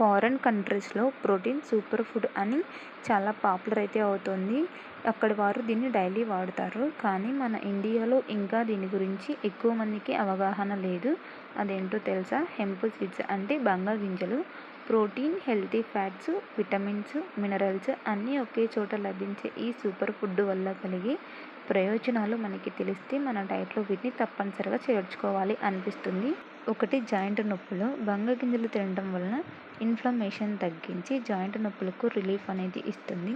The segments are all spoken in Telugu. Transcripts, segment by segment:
ఫారెన్ కంట్రీస్లో ప్రోటీన్ సూపర్ ఫుడ్ అని చాలా పాపులర్ అయితే అవుతుంది. అక్కడ వారు దీన్ని డైలీ వాడుతారు. కానీ మన ఇండియాలో ఇంకా దీని గురించి ఎక్కువ మందికి అవగాహన లేదు. అదేంటో తెలుసా? హెంప్ సీడ్స్ అంటే బంగాళగింజలు protein healthy fats vitamins minerals అన్నీ ఒకే చోట లభించే ఈ సూపర్ ఫుడ్ వల్ల కలిగే ప్రయోజనాలు మనకి తెలిస్తే మన డైట్లో వీటిని తప్పనిసరిగా చేర్చుకోవాలి అనిపిస్తుంది. ఒకటి జాయింట్ నొప్పులు. బంగాళగింజలు తినడం వలన ఇన్ఫ్లమేషన్ తగ్గించి జాయింట్ నొప్పులకు రిలీఫ్ అనేది ఇస్తుంది.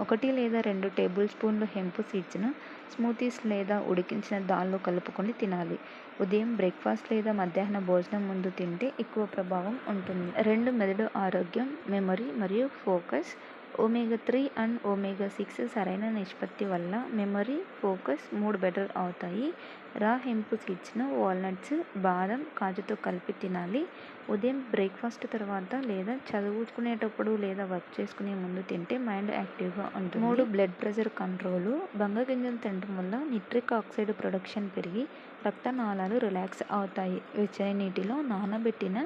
ఒకటి లేదా రెండు టేబుల్ స్పూన్లు హెంపు సీడ్స్ను స్మూతీస్ లేదా ఉడికించిన దాల్లో కలుపుకొని తినాలి. ఉదయం బ్రేక్ఫాస్ట్ లేదా మధ్యాహ్న భోజనం ముందు తింటే ఎక్కువ ప్రభావం ఉంటుంది. రెండు మెదడు ఆరోగ్యం మెమరీ మరియు focus omega three and omega six సరైన నిష్పత్తి వల్ల మెమరీ ఫోకస్ మూడ్ బెటర్ అవుతాయి. రా హెంపు సీడ్స్ను వాల్నట్స్ బాదం కాజుతో కలిపి తినాలి. ఉదయం బ్రేక్ఫాస్ట్ తర్వాత లేదా చదువుకునేటప్పుడు లేదా వర్క్ చేసుకునే ముందు తింటే మైండ్ యాక్టివ్గా ఉంటుంది. మూడు బ్లడ్ ప్రెషర్ కంట్రోలు బంగగింజలు తినడం వల్ల నిట్రిక్ ఆక్సైడ్ ప్రొడక్షన్ పెరిగి రక్తనాళాలు రిలాక్స్ అవుతాయి. వెచ్చని నీటిలో నానబెట్టిన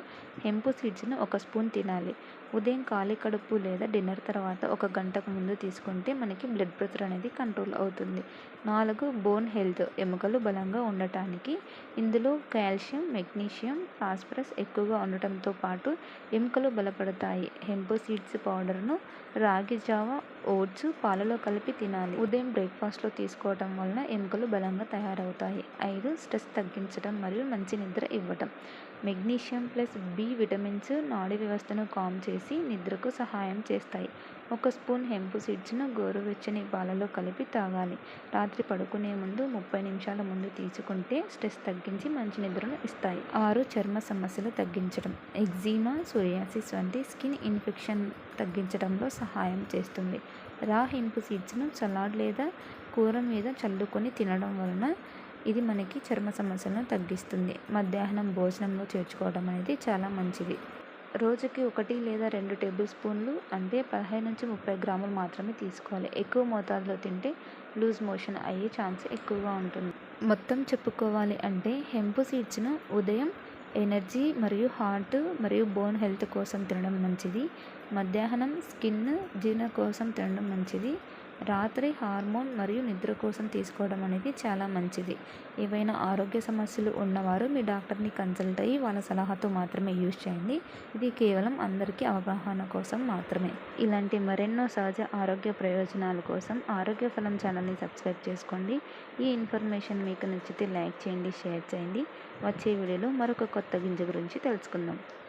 హెంపు సీడ్స్ను ఒక స్పూన్ తినాలి. ఉదయం ఖాళీ కడుపు లేదా డిన్నర్ తర్వాత తర్వాత ఒక గంటకు ముందు తీసుకుంటే మనకి బ్లడ్ ప్రెషర్ అనేది కంట్రోల్ అవుతుంది. నాలుగు బోన్ హెల్త్ ఎముకలు బలంగా ఉండటానికి ఇందులో కాల్షియం మెగ్నీషియం ఫాస్ఫరస్ ఎక్కువగా ఉండటంతో పాటు ఎముకలు బలపడతాయి. హెంపు సీడ్స్ పౌడర్ను రాగి జావ ఓట్స్ పాలలో కలిపి తినాలి. ఉదయం బ్రేక్ఫాస్ట్లో తీసుకోవటం వలన ఎముకలు బలంగా తయారవుతాయి. ఐదు స్ట్రెస్ తగ్గించడం మరియు మంచి నిద్ర ఇవ్వటం. మెగ్నీషియం ప్లస్ బి విటమిన్స్ నాడీ వ్యవస్థను కామ్ చేసి నిద్రకు సహాయం చేస్తాయి. ఒక స్పూన్ హెంపు సీడ్స్ను గోరువెచ్చని పాలలో కలిపి తాగాలి. రాత్రి పడుకునే ముందు ముప్పై నిమిషాల ముందు తీసుకుంటే స్ట్రెస్ తగ్గించి మంచి నిద్రను ఇస్తాయి. ఆరు చర్మ సమస్యలు తగ్గించడం ఎగ్జీమా సోరియాసిస్ వంటి స్కిన్ ఇన్ఫెక్షన్ తగ్గించడంలో సహాయం చేస్తుంది. రా హెంపు సీడ్స్ను సలాడ్ లేదా కూర మీద చల్లుకొని తినడం వలన ఇది మనకి చర్మ సమస్యలను తగ్గిస్తుంది. మధ్యాహ్నం భోజనంలో చేర్చుకోవడం అనేది చాలా మంచిది. రోజుకి ఒకటి లేదా రెండు టేబుల్ స్పూన్లు అంటే పదిహేను నుంచి ముప్పై గ్రాములు మాత్రమే తీసుకోవాలి. ఎక్కువ మోతాదులో తింటే లూజ్ మోషన్ అయ్యే ఛాన్స్ ఎక్కువగా ఉంటుంది. మొత్తం చెప్పుకోవాలి అంటే హెంపు సీడ్స్ను ఉదయం ఎనర్జీ మరియు హార్ట్ మరియు బోన్ హెల్త్ కోసం తినడం మంచిది. మధ్యాహ్నం స్కిన్ జీర్ణ కోసం తినడం మంచిది. రాత్రి హార్మోన్ మరియు నిద్ర కోసం తీసుకోవడం అనేది చాలా మంచిది. ఏవైనా ఆరోగ్య సమస్యలు ఉన్నవారు మీ డాక్టర్ని కన్సల్ట్ అయ్యి వాళ్ళ సలహాతో మాత్రమే యూజ్ చేయండి. ఇది కేవలం అందరికీ అవగాహన కోసం మాత్రమే. ఇలాంటి మరెన్నో సహజ ఆరోగ్య ప్రయోజనాల కోసం ఆరోగ్య ఫలం ఛానల్ని సబ్స్క్రైబ్ చేసుకోండి. ఈ ఇన్ఫర్మేషన్ మీకు నచ్చితే లైక్ చేయండి షేర్ చేయండి. వచ్చే వీడియోలో మరొక కొత్త గింజ గురించి తెలుసుకుందాం.